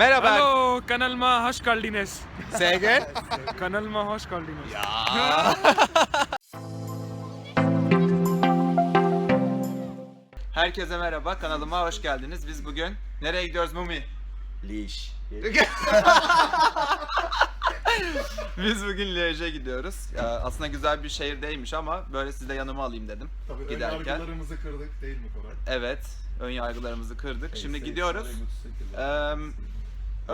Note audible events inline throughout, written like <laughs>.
Merhaba. Hallo, kanalıma hoş geldiniz. Say again. Kanalıma hoş geldiniz. Herkese merhaba. Kanalıma hoş geldiniz. Biz bugün nereye gidiyoruz Mumi? Leash. Biz bugün Liège'e gidiyoruz. Ya, aslında güzel bir şehir değilmiş ama böyle sizi de yanıma alayım dedim. Tabii ön Giderken. yargılarımızı kırdık değil mi Koray? Evet. Ön yargılarımızı kırdık. Şimdi gidiyoruz. Eee,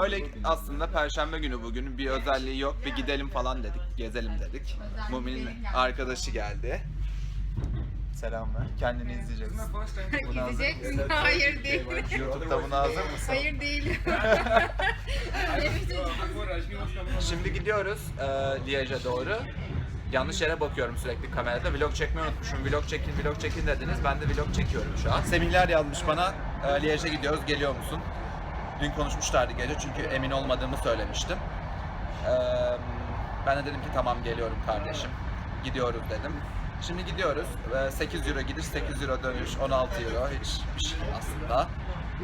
öyle aslında perşembe günü bugün bir özelliği yok. Bir gidelim falan dedik. Gezelim dedik. Mumi'nin arkadaşı geldi. Selamlar. Kendini izleyeceksin. Buna hazır Gidecek mısın? mi? Hayır değil. YouTube'da buna hazır mısın? Hayır değil. <laughs> Şimdi gidiyoruz e, Liège'e doğru. Yanlış yere bakıyorum sürekli kamerada. Vlog çekmeyi unutmuşum. Vlog çekin, vlog çekin dediniz. Ben de vlog çekiyorum şu an. Semihler yazmış bana. E, Liège'e gidiyoruz, geliyor musun? Dün konuşmuşlardı gece çünkü emin olmadığımı söylemiştim. Ben de dedim ki tamam geliyorum kardeşim. Gidiyoruz dedim. Şimdi gidiyoruz. E, 8 euro gidiş, 8 euro dönüş, 16 euro. Hiçbir şey aslında.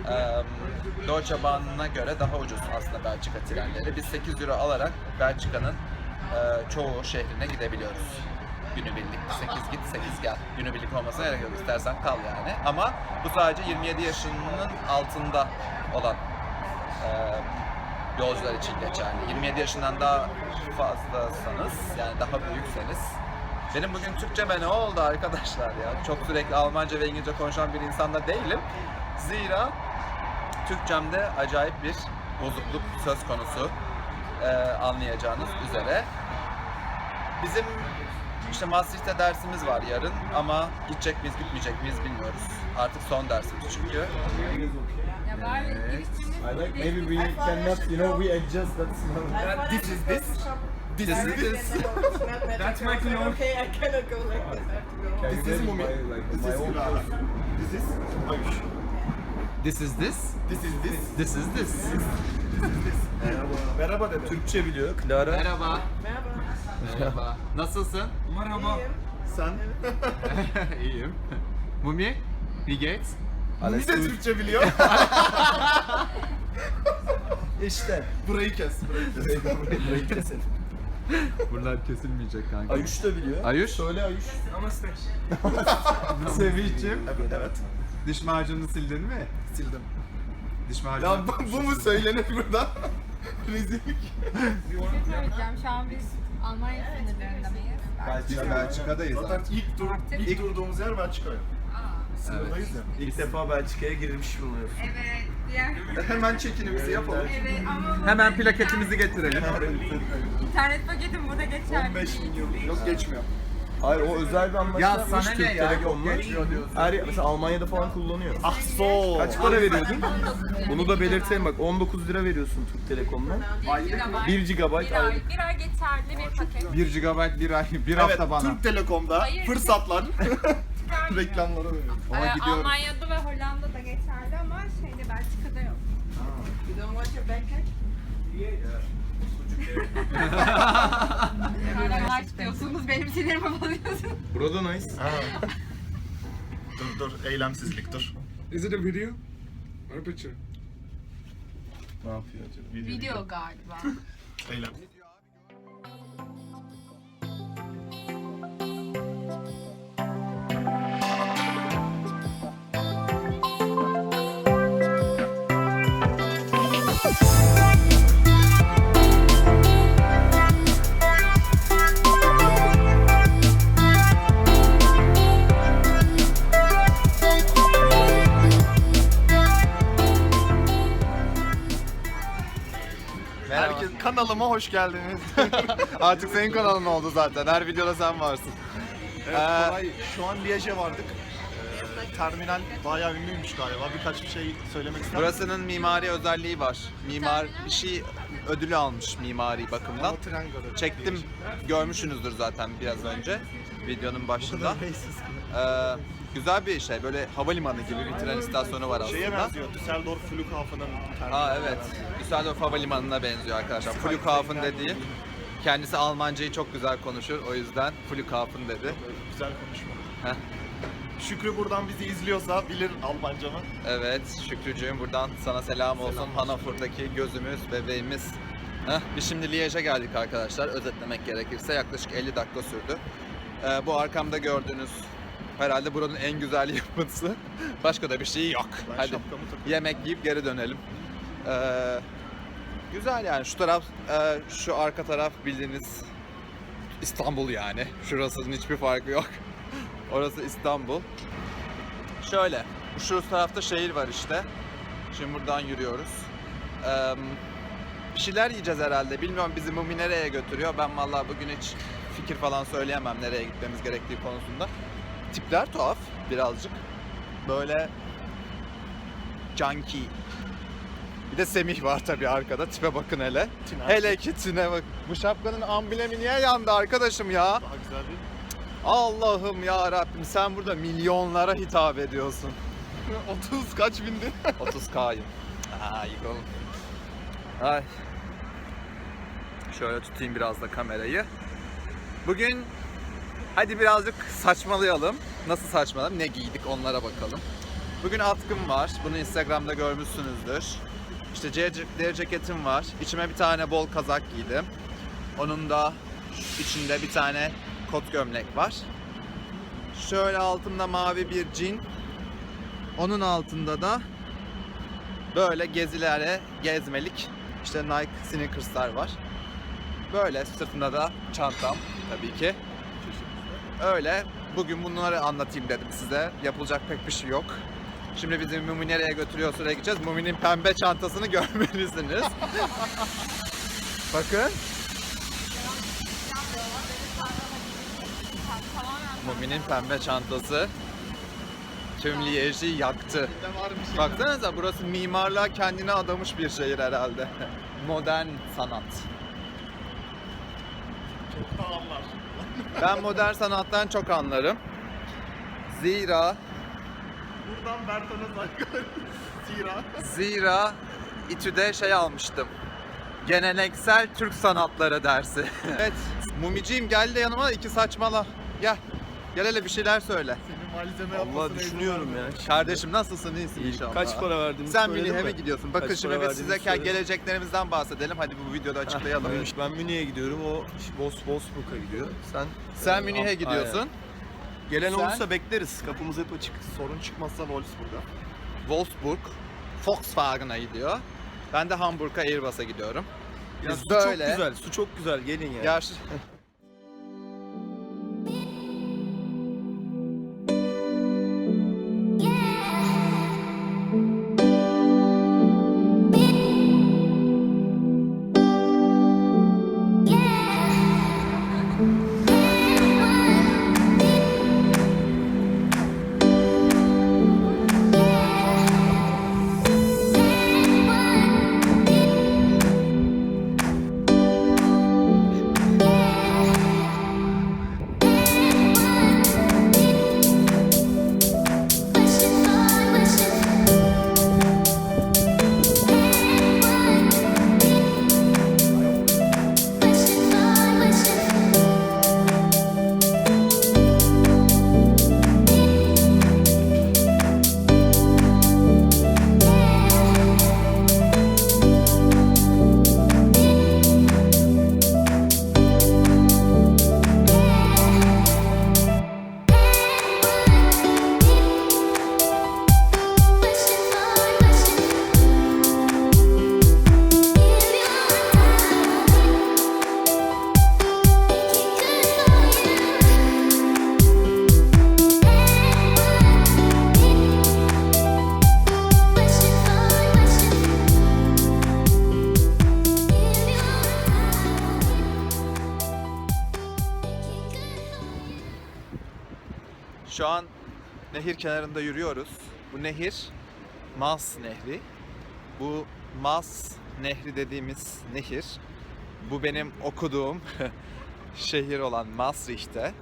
Eee Deutsche Bahn'a göre daha ucuz aslında Belçika trenleri. Biz 8 euro alarak Belçika'nın çoğu şehrine gidebiliyoruz. Günübirlik 8 git 8 gel. Günübirlik olmasına gerek yok. İstersen kal yani. Ama bu sadece 27 yaşının altında olan eee, yolcular için geçerli. 27 yaşından daha fazlasanız yani daha büyükseniz benim bugün Türkçeme ne oldu arkadaşlar ya? Çok sürekli Almanca ve İngilizce konuşan bir insan da değilim. Zira Türkçemde acayip bir bozukluk söz konusu Ee, anlayacağınız üzere. Bizim işte Maastricht'te dersimiz var yarın ama gidecek miyiz gitmeyecek miyiz bilmiyoruz. Artık son dersimiz çünkü. Evet. I like maybe we cannot, you know, we adjust that smell. This is this. This is this. That's my clone. Okay, I cannot go like this. I have to go. Can This is my, like, This my is? This is. This is this. This is this. This is this. Merhaba. Merhaba dede. Türkçe biliyor. Clara. Merhaba. Merhaba. Merhaba. Nasılsın? Merhaba. Sen? <laughs> İyiyim. Mumi? Wie geht's? Mumi de Türkçe biliyor. <laughs> İşte. burayı kes. Burayı kes. Burayı keselim. <laughs> Buralar kesilmeyecek kanka. Ayuş da biliyor. Ayuş? Söyle Ayuş. Namaste. Sevicim. Evet, evet. Diş macununu sildin mi? Sildim. Diş macunu. Ya bu, bu mu söylenir buradan? Rezillik. Bir şey söyleyeceğim. Şu an biz Almanya sınırlarında mıyız? Biz Belçika'dayız Zaten ilk, dur, ilk durduğumuz yer Belçika. Aa, Sınırdayız ya. İlk defa Belçika'ya girilmiş bulunuyor. Evet. Diğer... Hemen çekinimizi yapalım. Evet ama bu Hemen plaketimizi getirelim. internet paketim burada geçerli 15 değil. milyon. Yok geçmiyor. Hayır o özel bir anlaşma Ya yapmış sana Türk ne ya? Telekom'la. Yok, geçmiyor diyorsun. Her, mesela Almanya'da falan kullanıyor. Ah so. Kaç para veriyordun? 19 lira. Bunu da belirtelim bak 19 lira veriyorsun Türk Telekom'dan. 1 GB. 1 GB Bir ay, aylık. bir ay geçerli bir paket. 1 GB bir ay, bir Evet, hafta bana. Türk Telekom'da Hayır. fırsatlar <laughs> Vermiyor. reklamlara veriyor. Ama Ee, gidiyoruz. Almanya'da ve Hollanda'da geçerli ama şeyde Belçika'da yok. You don't want your backpack? Hala var sinirimi bozuyorsunuz. Burada nice. dur dur eylemsizlik dur. Is it a video? Or a picture? Ne yapıyor acaba? Video galiba. Eylem. Kanalıma hoş geldiniz. <laughs> Artık senin kanalın oldu zaten. Her videoda sen varsın. Evet, Ee, Koray, şu an Liège'e vardık. Ee, terminal bayağı ünlüymüş galiba. Birkaç bir şey söylemek ister misin? Burasının mimari özelliği var. Mimar bir şey ödülü almış mimari bakımdan. Ama tren garı. Çektim. Görmüşsünüzdür zaten biraz önce videonun başında. Ee, güzel bir şey. Böyle havalimanı gibi bir tren istasyonu var aslında. Şeye benziyor. Düsseldorf Flughafen'ın terminali. Aa evet. Düsseldorf Havalimanı'na benziyor arkadaşlar. Flughafen dediği. Kendisi Almancayı çok güzel konuşur. O yüzden Flughafen dedi. Güzel konuşma. Heh. Şükrü buradan bizi izliyorsa bilir Almancamı. Evet Şükrücüğüm buradan sana selam olsun. Hanafur'daki gözümüz, bebeğimiz. Heh, biz şimdi Liège'e geldik arkadaşlar. Özetlemek gerekirse yaklaşık 50 dakika sürdü. Ee, bu arkamda gördüğünüz herhalde buranın en güzel <laughs> yapısı. Başka da bir şey yok. Ben Hadi şapkamı takıyorum. yemek yiyip geri dönelim. Ee, güzel yani şu taraf, e, şu arka taraf bildiğiniz İstanbul yani. Şurasının hiçbir farkı yok. <laughs> Orası İstanbul. Şöyle, şu tarafta şehir var işte. Şimdi buradan yürüyoruz. Ee, bir şeyler yiyeceğiz herhalde. Bilmiyorum bizi Mumi nereye götürüyor. Ben vallahi bugün hiç fikir falan söyleyemem nereye gitmemiz gerektiği konusunda. Tipler tuhaf birazcık. Böyle junkie. Bir de Semih var tabii arkada. Tipe bakın hele. Tiner. Hele ki tine bak. Bu şapkanın amblemi niye yandı arkadaşım ya? Daha güzel değil mi? Allah'ım ya Rabbim sen burada milyonlara hitap ediyorsun. <laughs> 30 kaç bindi? <laughs> 30K'yım. Ay oğlum. Ay. Şöyle tutayım biraz da kamerayı. Bugün hadi birazcık saçmalayalım. Nasıl saçmalayalım? Ne giydik onlara bakalım. Bugün atkım var. Bunu Instagram'da görmüşsünüzdür. İşte C- deri ceketim var. İçime bir tane bol kazak giydim. Onun da içinde bir tane kot gömlek var. Şöyle altımda mavi bir jean. Onun altında da böyle gezilere gezmelik işte Nike sneakers'lar var. Böyle sırtımda da çantam tabii ki. Öyle bugün bunları anlatayım dedim size. Yapılacak pek bir şey yok. Şimdi bizi Mumi nereye götürüyorsa oraya gideceğiz. Mumi'nin pembe çantasını <laughs> görmelisiniz. Bakın. Mumi'nin pembe çantası tüm Liège'i yaktı. Baksanıza burası mimarlığa kendine adamış bir şehir herhalde. <laughs> Modern sanat. Çok da anlar. Ben modern sanattan çok anlarım. Zira, Buradan Bertan'a saygı. <laughs> Zira. zira İTÜ'de şey almıştım. Geleneksel Türk sanatları dersi. <laughs> evet, Mumiciğim gel de yanıma iki saçmala. Gel. Gel hele bir şeyler söyle. Senin malzeme Allah yapmasına izin düşünüyorum vermiyorum. ya. Kardeşim nasılsın iyisin inşallah. Kaç para verdiniz? Sen Münih'e mi? gidiyorsun? Bakın şimdi biz size söyledin. geleceklerimizden bahsedelim. Hadi bu videoda açıklayalım. Evet, ben Münih'e gidiyorum. O Bos Bosburg'a gidiyor. Sen Sen Münih'e gidiyorsun. Gelen Sen- olursa bekleriz. Kapımız hep açık. Sorun çıkmazsa Wolfsburg'a. Wolfsburg, Volkswagen'a gidiyor. Ben de Hamburg'a Airbus'a gidiyorum. Ya Biz su böyle- çok güzel. Su çok güzel. Gelin ya. Ya <laughs> nehir kenarında yürüyoruz. Bu nehir Maas Nehri. Bu Maas Nehri dediğimiz nehir. Bu benim okuduğum <laughs> şehir olan Maastricht'te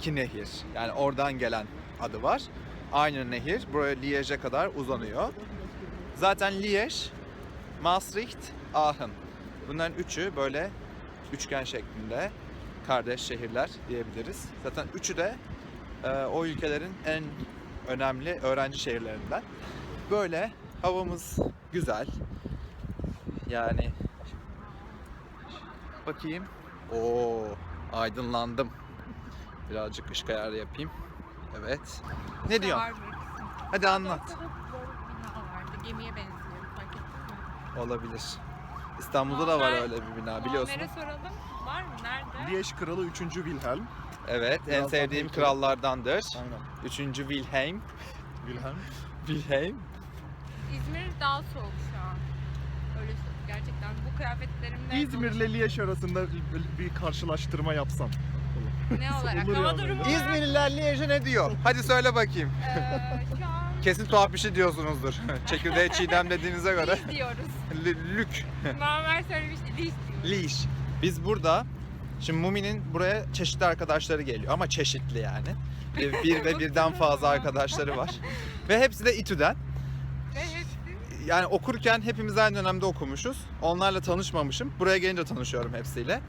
ki nehir. Yani oradan gelen adı var. Aynı nehir buraya Liège'e kadar uzanıyor. Zaten Liège, Maastricht, Aachen. Bunların üçü böyle üçgen şeklinde kardeş şehirler diyebiliriz. Zaten üçü de e, o ülkelerin en önemli öğrenci şehirlerinden. Böyle havamız güzel. Yani bakayım. Oo, aydınlandım. Birazcık ışık ayarı yapayım. Evet. Ne diyorsun? Hadi anlat. Gemiye benziyor. Fark ettin mi? Olabilir. İstanbul'da da var Muammer- öyle bir bina biliyorsun. Muammer'e soralım. Var mı? Nerede? Liège kralı 3. Wilhelm. Evet, en Birazdan sevdiğim belki- krallardandır. Aynen. Üçüncü Wilhelm. Wilhelm. Wilhelm. İzmir daha soğuk şu an. Öyle soğuk gerçekten. Bu kıyafetlerimle İzmir'le Liège arasında bir karşılaştırma yapsam. ne olarak? Olur Hava yani. durumu olarak İzmirliler Liège'e ne diyor? Hadi söyle bakayım. eee, şu an Kesin tuhaf bir şey diyorsunuzdur. <laughs> Çekirdeğe çiğdem dediğinize <laughs> göre. Liş diyoruz. L- Lük. <laughs> Muammer söylemişti. Liş diyoruz. Liş. Biz burada Şimdi Mumi'nin buraya çeşitli arkadaşları geliyor ama çeşitli yani. Bir, bir ve birden fazla arkadaşları var. Ve hepsi de İTÜ'den. Ve hepsi Yani okurken hepimiz aynı dönemde okumuşuz. Onlarla tanışmamışım. Buraya gelince tanışıyorum hepsiyle.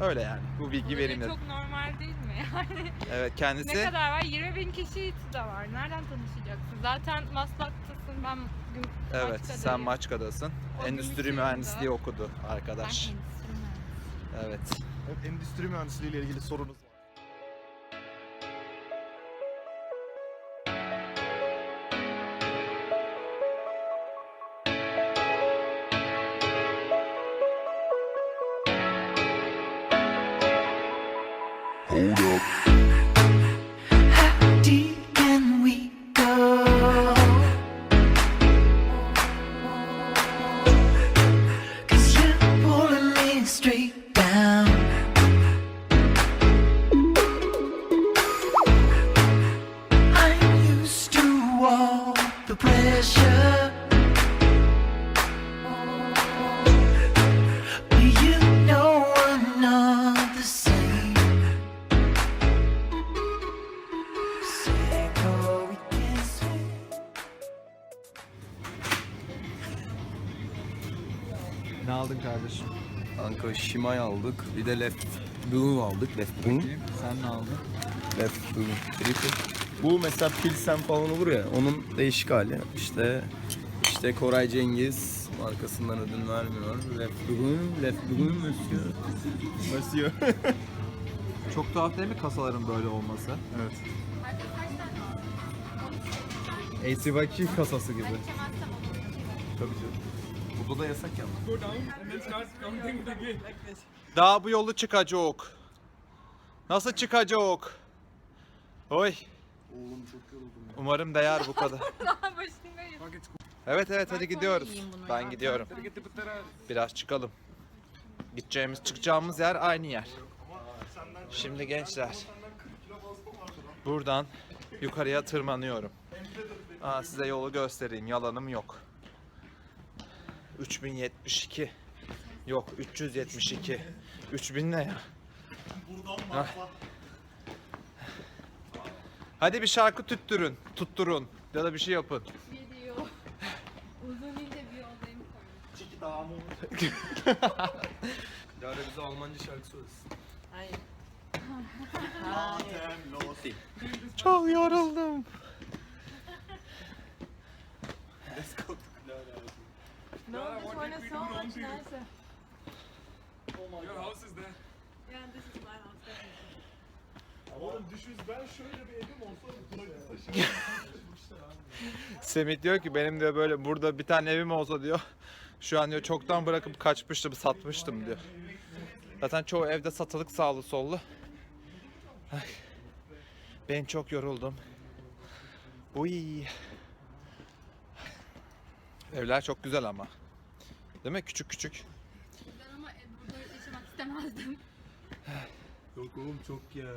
Öyle yani. Bu bilgi dedim. çok normal değil mi? <laughs> Yani Evet ne kendisi kadar var? 20 bin kişi İTÜ'de var. Nereden tanışacaksın? Zaten Maslak'tasın. Ben gün evet Maçka'dayım. sen Maçka'dasın. O Endüstri mühendisliği okudu Ben arkadaş. endüstri mühendisiyim. Evet. Evet, endüstri mühendisliği ile ilgili sorunuz var. How aldın kardeşim? Kanka Şimay aldık. Bir de Left Boom aldık. Left Boom. Sen ne aldın? Left Boom. Triple. Bu mesela Pilsen falan olur ya. Onun değişik hali. İşte işte Koray Cengiz markasından ödün vermiyor. Left Boom. Left Boom Monsieur. Monsieur. Çok tuhaf değil mi kasaların böyle olması? evet. ACVaki kasası gibi. Tabii canım. Burada da yasak ya. Go down and then start counting again. Daha bu yolu çıkacak. Nasıl çıkacak? Oy. Oğlum çok yoruldum ya. Umarım değer bu kadar. <laughs> Daha başındayız. Evet evet hadi gidiyoruz. Ben gidiyorum. Biraz çıkalım. Gideceğimiz çıkacağımız yer aynı yer. Şimdi gençler. Buradan yukarıya tırmanıyorum. Aa, size yolu göstereyim. Yalanım yok. 3072. Yok 372. 3000 ne ya? Ah. Hadi bir şarkı tüttürün, tutturun ya da bir şey yapın. Video. Uzun ince <laughs> bir yoldayım Lara bize Almanca şarkı söylesin. <laughs> Çok yoruldum. No, this one is so much nicer. Your house is there. Yeah, this is my house. definitely. Oğlum düşün ben şöyle bir evim olsa taşıyamam. <laughs> Semih diyor ki benim diyor böyle burada bir tane evim olsa diyor. Şu an diyor çoktan bırakıp kaçmıştım, satmıştım diyor. Zaten çoğu evde satılık sağlı sollu. Ay. Ben çok yoruldum. Uy. Evler çok güzel ama. Değil mi? Küçük küçük. Ben ama burada yaşamak istemezdim. <sighs> Yok oğlum çok ya.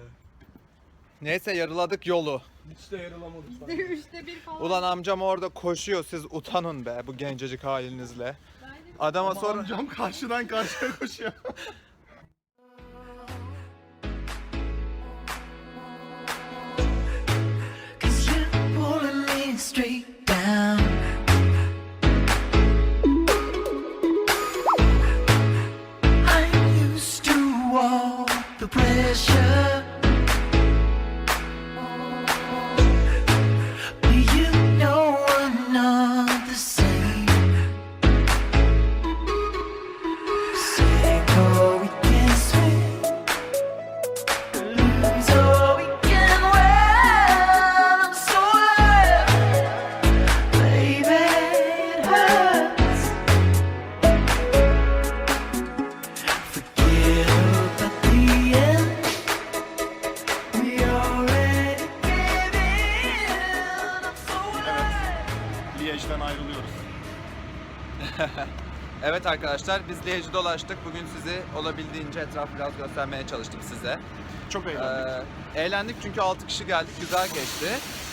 Neyse yarıladık yolu. Hiç de yarılamadık. Bizde üçte bir falan. Ulan amcam orada koşuyor. Siz utanın be bu gencecik halinizle. Adama sonra... Amcam karşıdan karşıya koşuyor. <laughs> arkadaşlar biz Liège'i dolaştık. Bugün sizi olabildiğince etraf biraz göstermeye çalıştım size. Çok eğlendik. Ee, eğlendik çünkü 6 kişi geldik. Güzel geçti.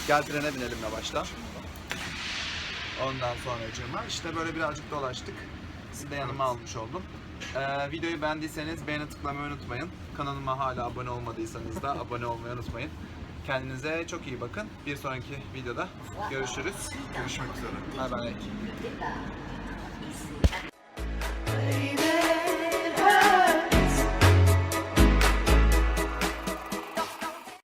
Gel trene binelim de başla. Ondan sonra işte böyle birazcık dolaştık. Sizi de yanıma almış oldum. Ee, videoyu beğendiyseniz beğeni tıklamayı unutmayın. Kanalıma hala abone olmadıysanız da <laughs> abone olmayı unutmayın. Kendinize çok iyi bakın. Bir sonraki videoda görüşürüz. Görüşmek üzere. Bay bay.